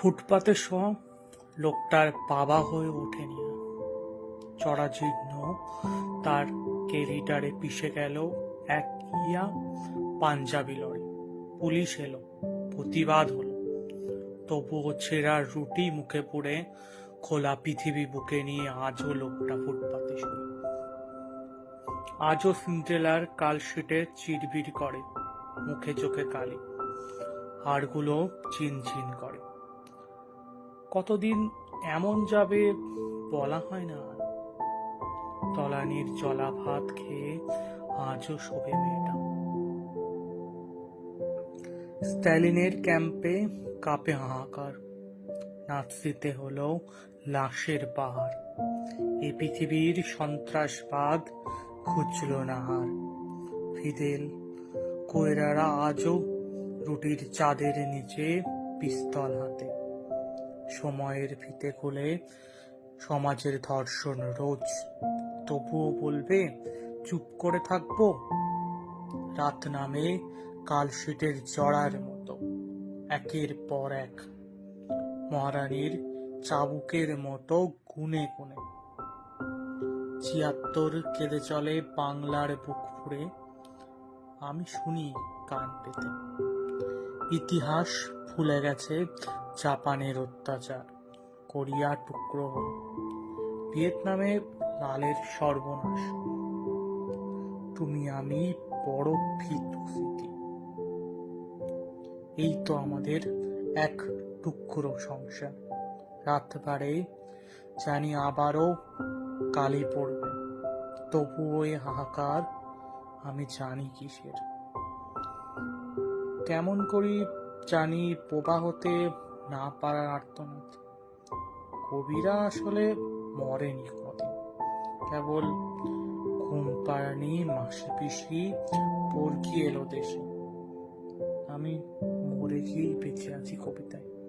ফুটপাতে শোয়া লোকটার বাবা হয়ে ওঠেনি। চড়াজীর্ণ তার কেরিটারে পিষে গেল এক ইয়া পাঞ্জাবি লরি। পুলিশ এলো, প্রতিবাদ হলো। তবুও ছেঁড়ার রুটি মুখে পুড়ে খোলা পৃথিবী বুকে নিয়ে আজও লোকটা ফুটপাতে শুয়ে। আজও সিন্ড্রেলার কালশিটে চিরবির করে, মুখে চোখে কালি। হাড়গুলো চিনচিন করে। কতদিন এমন যাবে বলা হয় না। তলানির জলা ভাত খেয়ে আজও শোবে মেয়েটা। স্ট্যালিনের ক্যাম্পে কাপে হাহাকার। নাৎসিতে হলো লাশের পাহাড়। এ পৃথিবীর সন্ত্রাসবাদ খুঁজল না হার ফিদেল কোয়েরারা আজও রুটির চাঁদের নিচে পিস্তল হাতে। সময়ের ফিতে খুলে সমাজের ধর্ষণ রোজ। তবুও বলবে, চুপ করে থাকব? রাত নামে কালশিটের জড়ার মতো, একের পর এক। মহারানীর চাবুকের মতো গুনে গুনে। ছিয়াত্তর কেঁদে চলে বাংলার বুক ফুড়ে, আমি শুনি কান পেতে। ইতিহাস ভুলে গেছে জাপানের অত্যাচার কোরিয়া টুকরো ভিয়েতনামে লালের সর্বনাশ। তুমি আমি বড় ভীতু স্মৃতি। এই তো আমাদের এক টুকরো সংসার। রাত জানি আবারও কালি পড়বে। তবু ওই হাহাকার আমি জানি কিসের। কেমন করি জানি প্রবাহতে হতে না পারার আর্তনাদ। কবিরা আসলে মরেনি কোনোদিন কেবল ঘুম পাড়ানি মাসি পিসি, পরকি এলো দেশে। আমি মরে গিয়েই বেঁচে আছি কবিতায়।